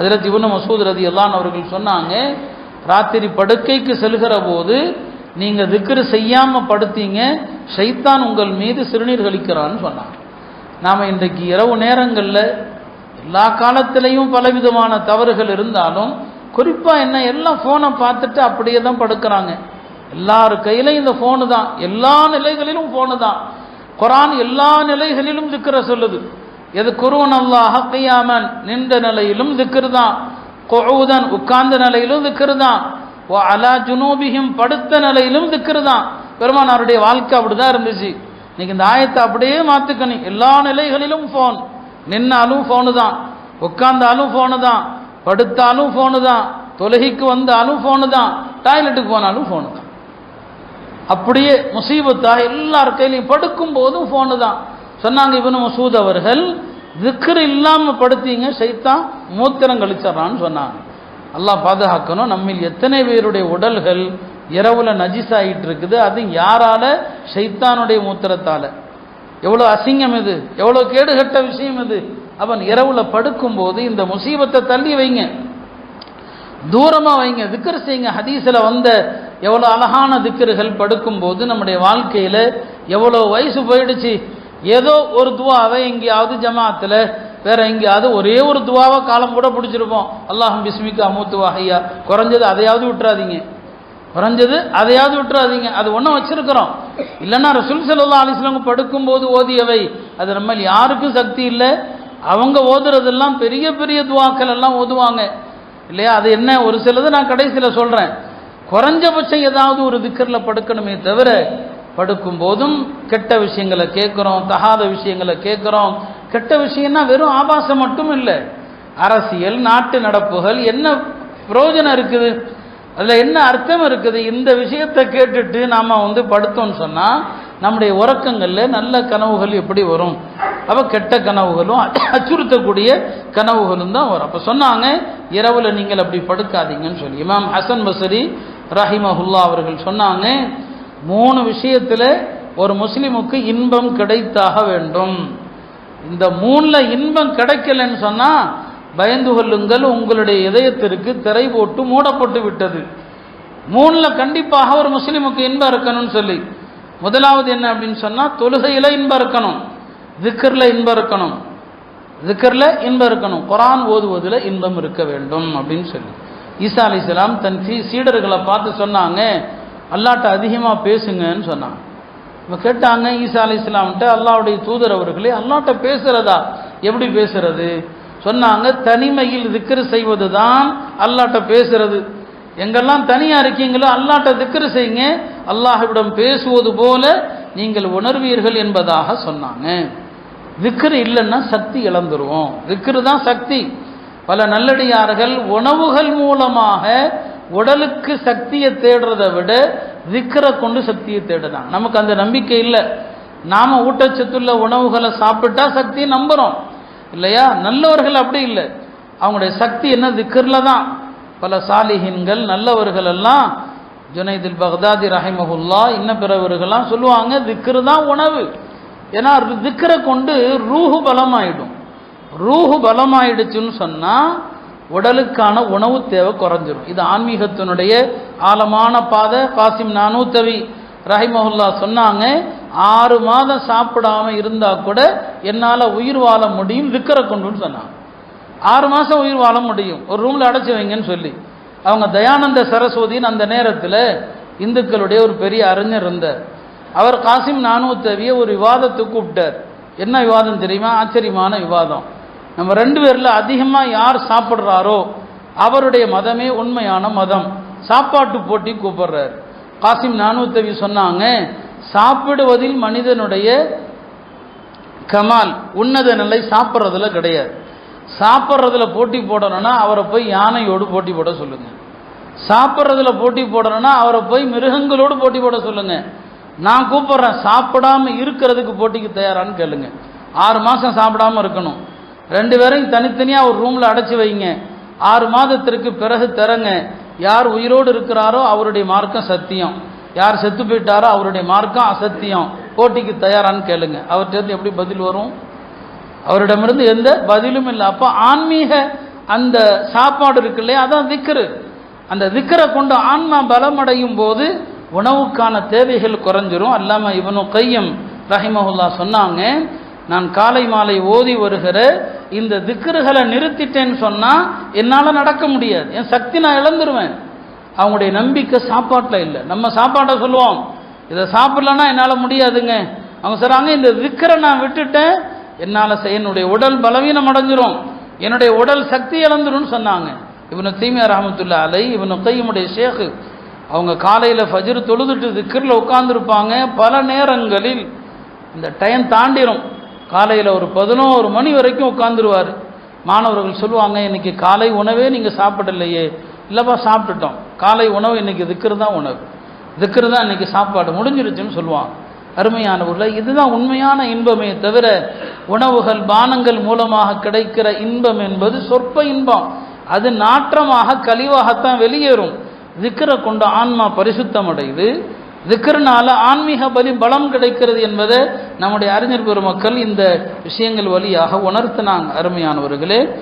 அதில் இவனு மசூத் ரதி எல்லாம் அவர்கள் சொன்னாங்க ராத்திரி படுக்கைக்கு செல்கிற போது நீங்கள் திக்ரு செய்யாமல் படுத்தீங்க ஷைத்தான் உங்கள் மீது சிறுநீர் கழிக்கிறான்னு சொன்னாங்க. நாம் இன்றைக்கு இரவு நேரங்களில் எல்லா காலத்திலையும் பலவிதமான தவறுகள் இருந்தாலும் குறிப்பாக என்ன எல்லாம் ஃபோனை பார்த்துட்டு அப்படியே தான் படுக்கிறாங்க. எல்லார் கையிலையும் இந்த ஃபோனு தான். எல்லா நிலைகளிலும் ஃபோனு தான். குரான் எல்லா நிலைகளிலும் திக்கிற சொல்லுது. எது குருவன் அல்லாஹ கையாமன் நின்ற நிலையிலும் திக்ரு தான் கொழுதன் உட்கார்ந்த நிலையிலும் திக்ரு தான் ஓ அலா ஜுனூபிஹிம் படுத்த நிலையிலும் திக்ரு தான் பெருமானாருடைய வாழ்க்கை அப்படிதான் இருந்துச்சு. இன்னைக்கு இந்த ஆயத்தை அப்படியே மாற்றுக்கணும் எல்லா நிலைகளிலும் ஃபோன் நின்னாலும் ஃபோனு தான். உட்கார்ந்தாலும் ஃபோனு தான். படுத்தாலும் ஃபோனு தான். தொலகிக்கு வந்தாலும் ஃபோனு தான். டாய்லெட்டுக்கு போனாலும் ஃபோனு தான். அப்படியே முசீபத்தா எல்லார் கையிலையும் படுக்கும் போதும் ஃபோனு தான். சொன்னாங்க இவனு மசூத் அவர்கள் திக்ரு இல்லாமல் படுத்தீங்க சைத்தான் மூத்திரம் கழிச்சிட்றான்னு சொன்னாங்க. அல்லாஹ் பாதுகாக்கணும். நம்மில் எத்தனை பேருடைய உடல்கள் இரவுல நஜிஸ் ஆகிட்டு இருக்குது அது யாரால? சைத்தானுடைய மூத்திரத்தால். எவ்வளோ அசிங்கம் இது எவ்வளோ கேடுகட்ட விஷயம் இது. அவன் இரவுல படுக்கும்போது இந்த முசீபத்தை தள்ளி வைங்க. தூரமாக வைங்க திக்கர் செய்யுங்க ஹதீஸில் வந்த எவ்வளோ அழகான திக்கர்கள் படுக்கும்போது நம்முடைய வாழ்க்கையில் எவ்வளோ வயசு போயிடுச்சு ஏதோ ஒரு துவாவை எங்கேயாவது ஜமாத்தில் வேற எங்கேயாவது ஒரே ஒரு துவாவை காலம் கூட பிடிச்சிருப்போம். அல்லாஹும் பிஸ்மிக்கு அமுத்துவாஹையா குறைஞ்சது அதையாவது விட்டுறாதீங்க. குறைஞ்சது அதையாவது விட்டுறாதீங்க. அது ஒன்றும் வச்சிருக்கிறோம். இல்லைன்னா ரசூல் சல்லா அலிஸ்லாம் படுக்கும்போது ஓதியவை. அது நம்ம யாருக்கும் சக்தி இல்லை. அவங்க ஓதுறதெல்லாம் பெரிய பெரிய துவாக்கள் எல்லாம் ஓதுவாங்க. இல்லையா? அது என்ன? ஒரு சிலது நான் கடைசியில் சொல்கிறேன் குறைஞ்சபட்சம் ஏதாவது ஒரு திக்கரில் படுக்கணுமே தவிர படுக்கும் போதும் கெட்ட விஷயங்களை கேட்குறோம் தகாத விஷயங்களை கேட்குறோம். கெட்ட விஷயம்னா வெறும் ஆபாசம் மட்டும் இல்லை. அரசியல் நாட்டு நடப்புகள் என்ன பிரயோஜனம் இருக்குது? அதில் என்ன அர்த்தம் இருக்குது? இந்த விஷயத்தை கேட்டுட்டு நாம் வந்து படுத்தோம்னு சொன்னால் நம்முடைய உறக்கங்களில் நல்ல கனவுகள் எப்படி வரும்? அப்போ கெட்ட கனவுகளும் அச்சுறுத்தக்கூடிய கனவுகளும் தான் வரும். அப்போ சொன்னாங்க இரவில் நீங்கள் அப்படி படுக்காதீங்கன்னு சொல்லி. இமாம் ஹசன் பசரி ரஹிமஹுல்லா அவர்கள் சொன்னாங்க மூணு விஷயத்தில் ஒரு முஸ்லீமுக்கு இன்பம் கிடைத்தாக வேண்டும். இந்த மூணில் இன்பம் கிடைக்கலன்னு சொன்னால் பயந்து கொள்ளுங்கள் உங்களுடைய இதயத்திற்கு திரை போட்டு மூடப்பட்டு விட்டது. மூணில் கண்டிப்பாக ஒரு முஸ்லீமுக்கு இன்பம் இருக்கணும்னு சொல்லி. முதலாவது என்ன அப்படின்னு சொன்னால் தொழுகையில் இன்பம் இருக்கணும் திக்கரில் இன்பம் இருக்கணும். திக்கரில் இன்பம் இருக்கணும் குரான் ஓதுவதில் இன்பம் இருக்க வேண்டும் அப்படின்னு சொல்லி. ஈசா அலி இஸ்லாம் தன் சீடர்களை பார்த்து சொன்னாங்க அல்லாட்ட அதிகமாக பேசுங்கன்னு சொன்னான் இப்போ கேட்டாங்க ஈசா அலி இஸ்லாம்கிட்ட அல்லாவுடைய தூதர் அவர்களே அல்லாட்ட பேசுகிறதா எப்படி பேசுறது? சொன்னாங்க தனிமையில் திக்கரு செய்வது தான் அல்லாட்ட பேசுறது. எங்கெல்லாம் தனியாக இருக்கீங்களோ அல்லாட்ட திக்கரு செய்யுங்க. அல்லாஹ்விடம் பேசுவது போல நீங்கள் உணர்வீர்கள் என்பதாக சொன்னாங்க. திக்கரு இல்லைன்னா சக்தி இழந்துருவோம். திக்கரு தான் சக்தி. பல நல்லடியார்கள் உணவுகள் மூலமாக உடலுக்கு சக்தியை தேடுறதை விட திக்கரை கொண்டு சக்தியை தேடுறாங்க நமக்கு அந்த நம்பிக்கை இல்லை. நாம ஊட்டச்சத்துள்ள உணவுகளை சாப்பிட்டா சக்தியை நம்புறோம். இல்லையா? நல்லவர்கள் அப்படி இல்லை. அவங்களுடைய சக்தி என்ன? திக்கரில் தான் பல சாலிஹின்கள் நல்லவர்கள் எல்லாம் ஜுனைதில் பக்தாதி ரஹிமஹுல்லா இன்ன பிறவர்கள்லாம் சொல்லுவாங்க திக்ரு தான் உணவு. ஏன்னா திக்கரை கொண்டு ரூஹு பலமாயிடும். ரூஹு பலமாயிடுச்சுன்னு சொன்னால் உடலுக்கான உணவு தேவை குறைஞ்சிரும். இது ஆன்மீகத்தினுடைய ஆழமான பாதை. காசிம் நானூத்தவி ரஹிமஹுல்லா சொன்னாங்க ஆறு மாதம் சாப்பிடாம இருந்தா கூட என்னால் உயிர் வாழ முடியும் விக்கரை கொண்டுன்னு சொன்னாங்க. ஆறு மாதம் உயிர் வாழ முடியும். ஒரு ரூமில் அடைச்சி வைங்கன்னு சொல்லி. அவங்க தயானந்த சரஸ்வதின்னு அந்த நேரத்தில் இந்துக்களுடைய ஒரு பெரிய அறிஞர் இருந்தார். அவர் காசிம் நானூத்தவியை ஒரு விவாதத்துக்கு கூப்பிட்டார். என்ன விவாதம் தெரியுமா? ஆச்சரியமான விவாதம். நம்ம ரெண்டு பேரில் அதிகமாக யார் சாப்பிட்றாரோ அவருடைய மதமே உண்மையான மதம். சாப்பாட்டு போட்டி கூப்பிடுறார். காசிம் நானூத்தவி சொன்னாங்க சாப்பிடுவதில் மனிதனுடைய கமால் உன்னத நிலை சாப்பிட்றதுல கிடையாது. சாப்பிட்றதுல போட்டி போடணும்னா அவரை போய் யானையோடு போட்டி போட சொல்லுங்க. சாப்பிட்றதுல போட்டி போடணும்னா அவரை போய் மிருகங்களோடு போட்டி போட சொல்லுங்க. நான் கூப்பிட்றேன் சாப்பிடாம இருக்கிறதுக்கு போட்டிக்கு தயாரான்னு கேளுங்க. ஆறு மாதம் சாப்பிடாம இருக்கணும். ரெண்டு பேரையும் தனித்தனியாக ஒரு ரூமில் அடைச்சி வைங்க. ஆறு மாதத்திற்கு பிறகு தரங்க யார் உயிரோடு இருக்கிறாரோ அவருடைய மார்க்கம் சத்தியம். யார் செத்து போயிட்டாரோ அவருடைய மார்க்கம் அசத்தியம். போட்டிக்கு தயாரான்னு கேளுங்க. அவர்கிட்ட எப்படி பதில் வரும்? அவரிடமிருந்து எந்த பதிலும் இல்லை. அப்போ ஆன்மீக அந்த சாப்பாடு இருக்கு இல்லையா? அதான் திக்ரு. அந்த திக்கரை கொண்டு ஆன்மா பலமடையும் போது உணவுக்கான தேவைகள் குறைஞ்சிரும். அல்லாமல் இவனும் கையம் ரஹிமஹுல்லா சொன்னாங்க நான் காலை மாலை ஓதி வருகிற இந்த திக்ருகளை நிறுத்திட்டேன்னு சொன்னால் என்னால் நடக்க முடியாது. என் சக்தி நான் இழந்துருவேன். அவங்களுடைய நம்பிக்கை சாப்பாட்டில் இல்லை. நம்ம சாப்பாட்டை சொல்லுவோம். இதை சாப்பிட்லன்னா என்னால் முடியாதுங்க. அவங்க சொல்கிறாங்க இந்த திக்கரை நான் விட்டுட்டேன். என்னால் என்னுடைய உடல் பலவீனம் அடைஞ்சிரும். என்னுடைய உடல் சக்தி இழந்துரும்னு சொன்னாங்க. இவனு தீமியா ரஹமத்துல்லா அலை இவனு கையுடைய ஷேக்கு அவங்க காலையில் ஃபஜிர் தொழுதுட்டு திக்கரில் உட்காந்துருப்பாங்க பல நேரங்களில் இந்த டைம் தாண்டிரும். காலையில் ஒரு பதினோரு மணி வரைக்கும் உட்காந்துருவார் மாணவர்கள் சொல்லுவாங்க இன்றைக்கி காலை உணவே நீங்கள் சாப்பிடலையே. இல்லைப்பா சாப்பிட்டுட்டோம். காலை உணவு இன்னைக்கு திக்ரு தான் உணவு. திக்ரு தான் இன்னைக்கு சாப்பாடு. முடிஞ்சிருச்சுன்னு சொல்லுவாங்க. ஊரில் இதுதான் உண்மையான இன்பமே தவிர உணவுகள் பானங்கள் மூலமாக கிடைக்கிற இன்பம் என்பது சொற்ப இன்பம். அது நாற்றமாக கழிவாகத்தான் வெளியேறும். திக்கரை கொண்ட ஆன்மா பரிசுத்தம் அடையுது திக்கர்னால ஆன்மீக பலி பலம் கிடைக்கிறது என்பதை நம்முடைய அறிஞர் பெருமக்கள் இந்த விஷயங்கள் வழியாக உணர்த்தினாங்க அருமையானவர்களே.